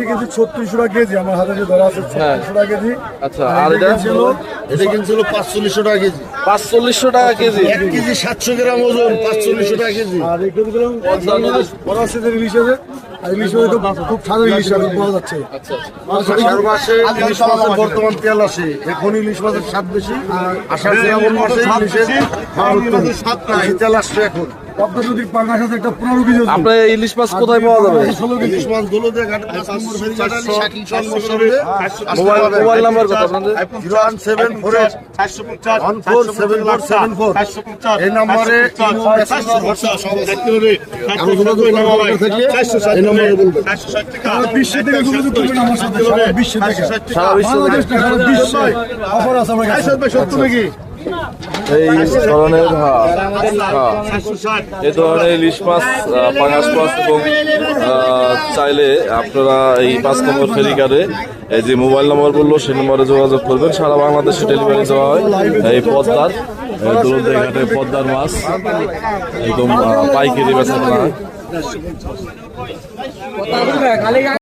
একটি কেজি ছত্রিশশো টাকা কেজি আমার হাতে যে ধরা আছে হ্যাঁ। ছত্রিশশো টাকা কেজি। আচ্ছা আর এটা ছিল এটা কিনছিল পাঁচচল্লিশশো টাকা কেজি। পাঁচচল্লিশশো টাকা কেজি? এক কেজি সাতশো গ্রাম ওজন পাঁচচল্লিশশো টাকা কেজি। আর এই কেজিগুলো বাংলাদেশ বড় আছে যে ইলিশ আছে আর ইলিশ হয়তো খুব সাদা ইলিশ আছে পাওয়া যাচ্ছে। আচ্ছা মাসে ইলিশ মাছের বর্তমান তেল আসে। এখন ইলিশ মাছের স্বাদ বেশি আর আষাঢ় শ্রাবণ মাসে ইলিশের উত্তম। তেল আসছে এখন। পদ্মা নদীর পাঙ্গাস আছে একটা পনেরো কেজি আপনার ইলিশ মাছ কোথায় পাওয়া যাবে ইলিশ মাছ মোবাইল মোবাইল নাম্বার কত আপনাদের zero one seven four eight one four seven four seven four এই নম্বরে আর হোয়াটসঅ্যাপ সব আছে। আমি যোগাযোগ করব আপনাদের থেকে এই নম্বরে বলবেন সারা বিশ্ব থেকে যোগাযোগ করবেন আমার সাথে সারা বিশ্ব থেকে সারা বিশ্ব থেকে বাংলাদেশ না, সারা বিশ্ব অফার আছে আমার কাছে সত্য নাকি এই ধরনের এই ধরনের ইলিশ মাছ পাঙাশ মাছ এবং চাইলে আপনারা এই পাঁচ নম্বর ফেরিঘাটে এই যে মোবাইল নম্বর বলল, সেই নম্বরে যোগাযোগ করবেন। সারা বাংলাদেশে ডেলিভারি দেওয়া হয় এই পদ্মার দোলতে ঘাটে পদ্মার মাছ, একদম পাইকারি বেচা হয়